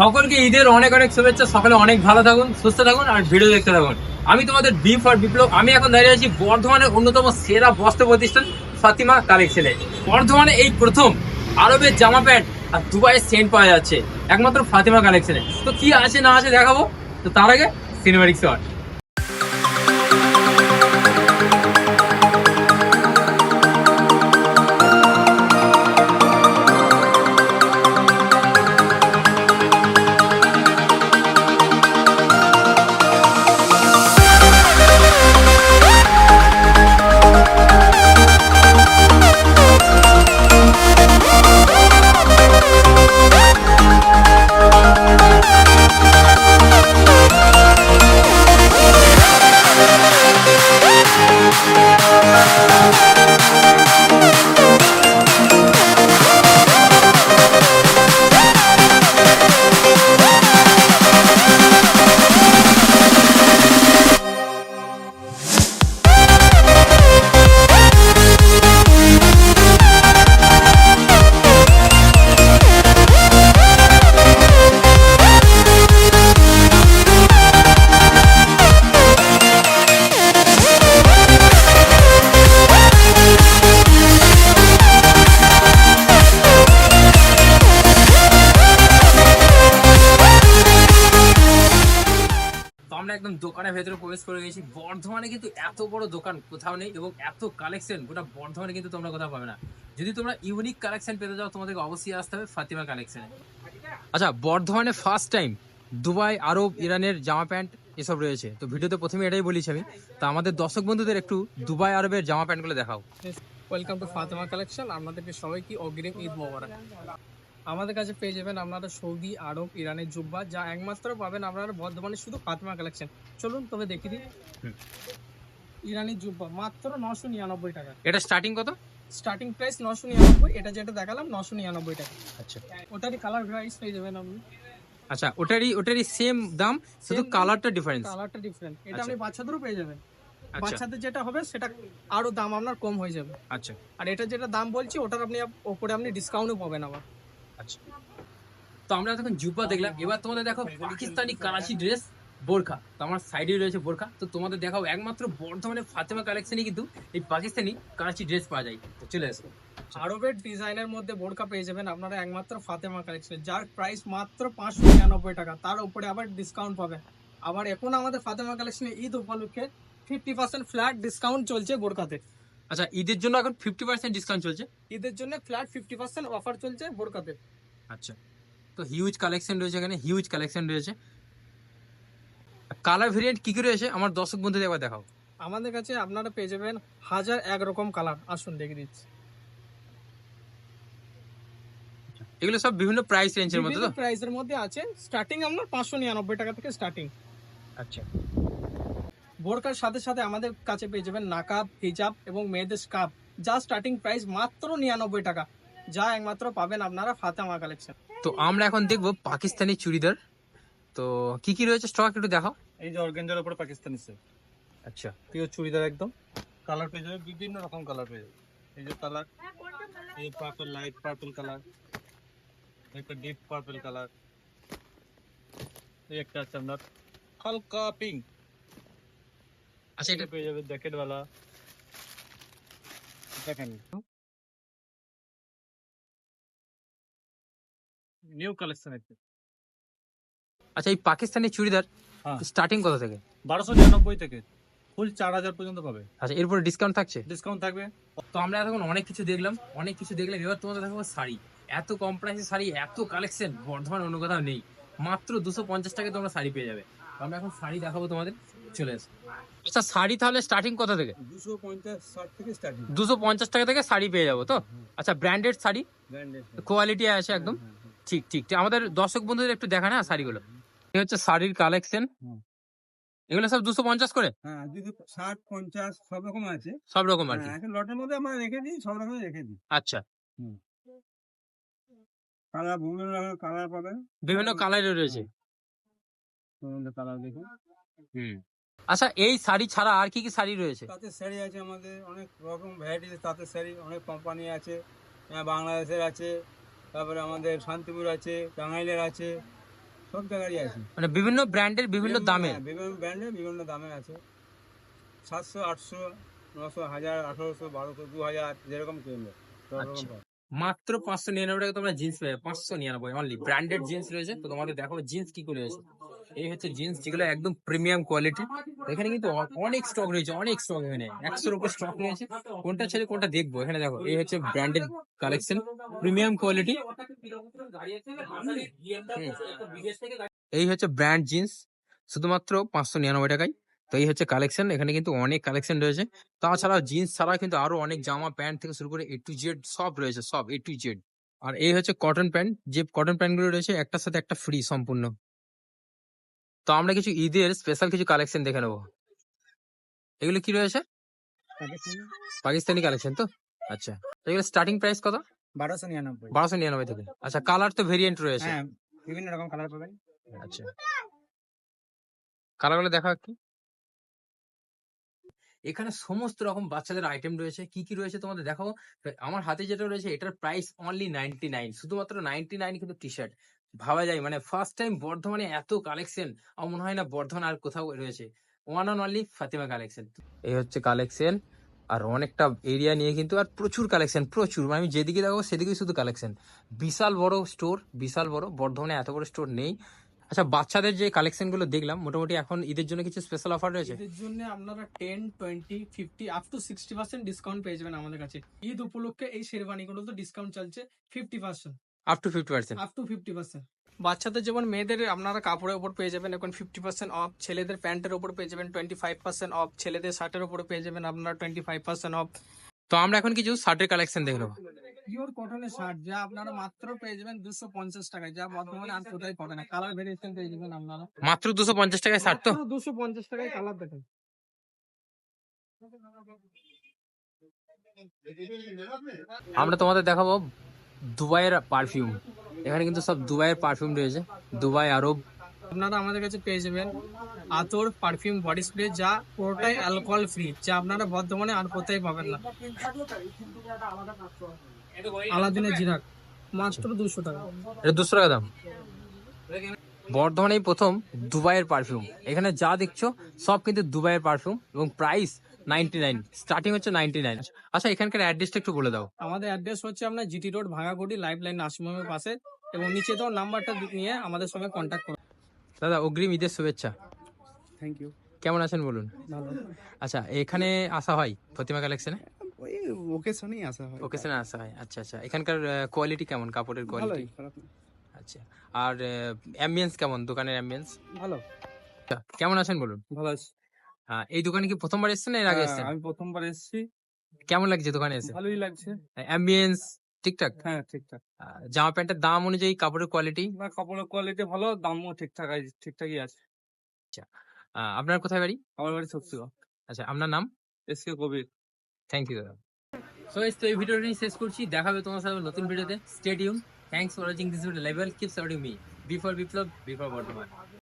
সকলকে ঈদের অনেক অনেক শুভেচ্ছা। সকলে অনেক ভালো থাকুন, সুস্থ থাকুন আর ভিডিও দেখতে থাকুন। আমি তোমাদের বি ফর বিপ্লব। আমি এখন দাঁড়িয়ে আছি বর্ধমানের অন্যতম সেরা বস্ত্র প্রতিষ্ঠান ফাতিমা কালেকশনে বর্ধমানে এই প্রথম আরবের জামা প্যান্ট আর দুবাইয়ের সেন্ট পাওয়া যাচ্ছে। একমাত্র ফাতিমা কালেকশনে তো কি আছে না আছে দেখাবো? তো তার আগে সিনেমাটিক শট ভেতরে প্রবেশ করে গেছি। বর্ধমানে কিন্তু এত বড় দোকান কোথাও নেই এবং এত কালেকশন গোটা বর্ধমানে কিন্তু তোমরা কোথাও পাবে না। যদি তোমরা ইউনিক কালেকশন পেতে যাও তোমাদেরকে অবশ্যই আসতে হবে ফাতিমা কালেকশনে আচ্ছা বর্ধমানে ফার্স্ট টাইম দুবাই, আরব, ইরানের জামা প্যান্ট এসব রয়েছে। তো ভিডিওতে প্রথমে এটাই বলেছি আমি। তা আমাদের দর্শক বন্ধুদের একটু দুবাই, আরবের জামা প্যান্টগুলো দেখাও। ওয়েলকাম টু ফাতেমা কালেকশন আপনাদেরকে সবাইকে অগ্রিম ঈদ মোবারক। আমাদের কাছে পেয়ে যাবেন আপনারা সৌদি আরব ইরানের জুব্বা যা একমাত্র পাবেন আপনারা বর্ধমানে শুধু ফাতেমা কালেকশন চলুন তবে দেখে দিই ইরানি জুব্বা মাত্র নশো নিরানব্বই টাকা। এটা স্টার্টিং কত? স্টার্টিং প্রাইস নশো নিরানব্বই এটা যেটা দেখালাম নশো নিরানব্বই টাকা। আচ্ছা। ওটারই কালার প্রাইস পেয়ে যাবেন আপনি। আচ্ছা ওটারই ওটারই সেম দাম শুধু কালারটা ডিফারেন্স কালারটা ডিফারেন্ট এটা আচ্ছা। আপনি বাচ্চাদেরও পেয়ে যাবেন। আচ্ছা। বাচ্চাদের যেটা হবে সেটা আরও দাম আপনার কম হয়ে যাবে। আচ্ছা। আর এটা যেটা দাম বলছি ওটার আপনি আপ- ওপরে আপনি ডিসকাউন্টও পাবেন আবার। আচ্ছা। তো আমরা তখন জুব্বা দেখলাম। এবার তোমাদের দেখো পাকিস্তানি করাচি ড্রেস বোরখা। তো আমার সাইডে রয়েছে বোরখা। তো তোমাদের দেখাও একমাত্র বর্ধমানে ফাতেমা কালেকশনই কিন্তু এই পাকিস্তানি করাচি ড্রেস পাওয়া যায়। তো চলে আসো। আরবের ডিজাইনের মধ্যে বোরকা পেয়ে যাবেন আপনারা একমাত্র ফাতেমা কালেকশন যার প্রাইস মাত্র পাঁচশো নিরানব্বই টাকা। তার উপরে আবার ডিসকাউন্ট পাবেন। আবার এখন আমাদের ফাতেমা কালেকশনে ঈদ উপলক্ষে ফিফটি পার্সেন্ট ফ্ল্যাট ডিসকাউন্ট চলছে বোরকাতে আচ্ছা ঈদের জন্য এখন ফিফটি পার্সেন্ট ডিসকাউন্ট চলছে? ঈদের জন্য ফ্ল্যাট ফিফটি পার্সেন্ট অফার চলছে বোরকাতে আচ্ছা তো হিউজ কালেকশন রয়েছে এখানে হিউজ কালেকশন রয়েছে। কালার ভেরিয়েন্ট কি কি রয়েছে? আমার দর্শক বন্ধুদের একবার দেখাও। আমাদের কাছে আপনারা পেয়ে যাবেন হাজার এক রকম কালার। আসুন দেখে দিচ্ছি। এগুলো সব বিভিন্ন প্রাইস রেঞ্জের মধ্যে তো? প্রাইসের মধ্যে আছে। স্টার্টিং আপনার পাঁচশো নিরানব্বই টাকা থেকে স্টার্টিং আচ্ছা। বোরকার সাথে সাথে আমাদের কাছে পেয়ে যাবেন নাকাব হিজাব এবং মেয়েদের স্কার্ফ। যা স্টার্টিং প্রাইস মাত্র নিরানব্বই টাকা যা একমাত্র পাবেন আপনারা ফাতেমা কালেকশন তো আমরা এখন দেখব পাকিস্তানি চুড়িদার। তো কি কি রয়েছে স্টক একটু দেখাও। এই যে অর্গেঞ্জার উপরে পাকিস্তানি সেট আচ্ছা। পিওর চুড়িদার একদম। কালার পেয়ে যাবে বিভিন্ন রকম কালার পেয়ে যাবে। এই যে কালার এই পার্পল লাইট পার্পল কালার একটা ডিপ পার্পল কালার এই একটা আছে আপনার হালকা পিঙ্ক আচ্ছা এটা পেয়ে যাবে জ্যাকেট वाला দেখেন নিউ কালেকশন আছে আচ্ছা এই পাকিস্তানি চুড়িদার হ্যাঁ। স্টার্টিং কত থেকে? বারোশো নিরানব্বই থেকে। ফুল চার হাজার পর্যন্ত পাবে। আচ্ছা এরপরে ডিসকাউন্ট থাকছে? ডিসকাউন্ট থাকবে। তো আমরা এখন অনেক কিছু দেখলাম অনেক কিছু দেখলাম এবার তোমাদের দেখাবো শাড়ি। এত কম প্রাইসে শাড়ি এত কালেকশন বর্ধমান অন্য কোথাও নেই। মাত্র দুশো পঞ্চাশ টাকায় তোমরা শাড়ি পেয়ে যাবে। আমরা এখন শাড়ি দেখাবো তোমাদের। চলে এসো আচ্ছা শাড়ি তাহলে স্টার্টিং কত থেকে? দুশো পঞ্চাশ টাকা থেকে শাড়ি পেয়ে যাব তো? আচ্ছা ব্র্যান্ডেড শাড়ি? কোয়ালিটি আছে একদম? ঠিক ঠিক। আমাদের দর্শক বন্ধুদের একটু দেখা না শাড়িগুলো? এই হচ্ছে শাড়ির কালেকশন এগুলো সব দুশো পঞ্চাশ করে? হ্যাঁ ষাট পঞ্চাশ সব রকম আছে। সব রকম হ্যাঁ, এখন লটের মধ্যে আমরা রেখে দিই সব রকম রেখে দিই। আচ্ছা। কালার বিভিন্ন রকমের কালার পাবেন। বিভিন্ন কালারের রয়েছে। কালার দেখুন। হুম। আচ্ছা এই শাড়ি ছাড়া আর কি কি শাড়ি রয়েছে? তাঁতের শাড়ি আছে আমাদের অনেক রকম ভ্যারাইটি তাঁতের শাড়ি অনেক কোম্পানি আছে বাংলাদেশের আছে তারপরে আমাদের শান্তিপুর আছে টাঙ্গাইলের আছে সব জায়গারই আছে। মানে বিভিন্ন ব্র্যান্ডের বিভিন্ন দামে বিভিন্ন ব্র্যান্ডের বিভিন্ন দামে আছে। সাতশো আটশো নশো হাজার আঠারোশো বারোশো দু হাজার যেরকম কিনবে আচ্ছা। মাত্র পাঁচশো নিরানব্বই টাকা তোমরা জিন্স পাবে পাঁচশো নিরানব্বই অনলি ব্র্যান্ডেড জিন্স রয়েছে। তো তোমাদের দেখো জিন্স কি করে রয়েছে। এই হচ্ছে জিন্স যেগুলো একদম প্রিমিয়াম কোয়ালিটি এখানে কিন্তু অনেক স্টক রয়েছে, অনেক স্টক এখানে। একশোর উপর স্টক রয়েছে। কোনটা ছেড়ে কোনটা দেখব? এখানে দেখো, এই হচ্ছে ব্র্যান্ডেড কালেকশন প্রিমিয়াম কোয়ালিটি এই হচ্ছে ব্র্যান্ড জিন্স শুধুমাত্র পাঁচশো নিরানব্বই টাকায়। তো এই হচ্ছে কালেকশন এখানে কিন্তু অনেক কালেকশন রয়েছে। তাছাড়া জিন্স ছাড়া কিন্তু আরও অনেক জামা প্যান্ট থেকে শুরু করে এ টু জেড সব রয়েছে, সব এ টু জেড আর এই হচ্ছে কটন প্যান্ট যে কটন প্যান্টগুলো রয়েছে, একটার সাথে একটা ফ্রি সম্পূর্ণ। তো আমরা কিছু ঈদের স্পেশাল কিছু কালেকশন দেখে নেব। এগুলো কি রয়েছে? পাকিস্তানি। কালেকশন তো? আচ্ছা। তো এগুলো স্টার্টিং প্রাইস কত? বারোশো নিরানব্বই। বারোশো নিরানব্বই থেকে। আচ্ছা কালার তো ভেরিয়েন্ট রয়েছে। হ্যাঁ বিভিন্ন রকম কালার পাবেন। আচ্ছা। কালারগুলো দেখা কি এখানে সমস্ত রকম বাচ্চাদের আইটেম রয়েছে। কি কি রয়েছে তোমাদের দেখো আমার হাতে যেটা রয়েছে এটার প্রাইস অনলি নাইনটি নাইন শুধুমাত্র নাইনটি নাইন কিন্তু টি শার্ট ভাবা যায়। মানে ফার্স্ট টাইম বর্ধমানে এত কালেকশন আমার মনে হয় না বর্ধমান আর কোথাও রয়েছে। One and only Fatima collection এই হচ্ছে কালেকশন আর অনেকটা এরিয়া নিয়ে কিন্তু আর প্রচুর কালেকশন প্রচুর। মানে আমি যেদিকে দেখাবো সেদিকেই শুধু কালেকশন বিশাল বড় স্টোর বিশাল বড়। বর্ধমানে এত বড় স্টোর নেই। আচ্ছা বাচ্চাদের যে কালেকশনগুলো দেখলাম, মোটামুটি এখন ঈদের জন্য কিছু স্পেশাল অফার রয়েছে? এদের জন্য আপনারা ten twenty fifty up to sixty percent discount পেয়ে যাবেন আমাদের কাছে। ঈদ উপলক্ষে এই শেরবানিগুলো তো ডিসকাউন্ট চলছে fifty percent up to fifty percent up to fifty percent বাচ্চাদের যেমন মেয়েদের আপনারা কাপড়ের উপর পেয়ে যাবেন এখন ফিফটি পার্সেন্ট অফ ছেলেদের প্যান্টের উপর পেয়ে যাবেন টোয়েন্টি ফাইভ পার্সেন্ট অফ ছেলেদের শার্টের উপর পেয়ে যাবেন আপনারা টোয়েন্টি ফাইভ পার্সেন্ট অফ তো আমরা এখন কিছু শার্টের কালেকশন দেখে নেব। পিওর কটনের শার্ট যা আপনারা মাত্র পেয়ে যাবেন দুশো পঞ্চাশ টাকায় যা বর্তমানে আর কোথায় পাবেন না। কালার ভেরিয়েশন পেয়ে যাবেন আপনারা। মাত্র দুশো পঞ্চাশ টাকায় শার্ট তো? দুশো পঞ্চাশ টাকায় কালার দেখেন। আমরা তোমাদের দেখাবো দুবাইয়ের পারফিউম এখানে কিন্তু সব দুবাইয়ের পারফিউম রয়েছে। দুবাই আরব। আপনারা আমাদের কাছে পেয়ে যাবেন আতর পারফিউম বডি স্প্রে যা পুরোটাই অ্যালকোহল ফ্রি যা আপনারা বর্ধমানে আর কোথায় পাবেন না। আলাদিনের জিরাক মাত্র দুশো টাকা। এটা দুশো টাকা দাম। বর্ধমানেই প্রথম দুবাইয়ের পারফিউম এখানে যা দেখছ সব কিন্তু দুবাইয়ের পারফিউম এবং প্রাইস নাইনটি নাইন। স্টার্টিং হচ্ছে নাইনটি নাইন। আচ্ছা এখানকার অ্যাড্রেসটা একটু বলে দাও। আমাদের অ্যাড্রেস হচ্ছে আপনার GT road Bhangaguri life line নার্সিংহোমের পাশে। এবং নিচে তো নাম্বারটা নিয়ে আমাদের সঙ্গে কন্ট্যাক্ট করুন দাদা অগ্রিম ঈদের শুভেচ্ছা। থ্যাংক ইউ কেমন আছেন বলুন? আচ্ছা এখানে আসা হয় প্রতিমা কালেকশনে ওই ওকেশনেই আসা হয়। ওকেশনে আসা হয়। আচ্ছা আচ্ছা। এখানকার কোয়ালিটি কেমন? কাপড়ের কোয়ালিটি। আচ্ছা। আর অ্যাম্বিয়েন্স কেমন? দোকানের অ্যাম্বিয়েন্স ভালো। কেমন আছেন বলুন? ভালো আছি। এই দোকানে কি প্রথমবার এসেছেন না এর আগে হ্যাঁ, এসেছেন? আমি প্রথমবার এসেছি। কেমন লাগছে দোকানে এসে? ভালোই লাগছে। অ্যাম্বিয়েন্স ঠিকঠাক? হ্যাঁ ঠিকঠাক। জামা প্যান্টের দাম অনুযায়ী কাপড়ের কোয়ালিটি না কাপড়ের কোয়ালিটি ভালো দামও ঠিকঠাক আছে ঠিকঠাকই আছে। আচ্ছা আপনার কোথায় বাড়ি? আমার বাড়ি সত্যি আচ্ছা আপনার নাম? এসকে কবির। থ্যাংক ইউ দাদা। সো তো এই ভিডিওটি শেষ করছি। দেখা হবে তোমার সাথে নতুন ভিডিওতে। Stadium thanks for watching this video level keep supporting me before Biplab before বর্তমান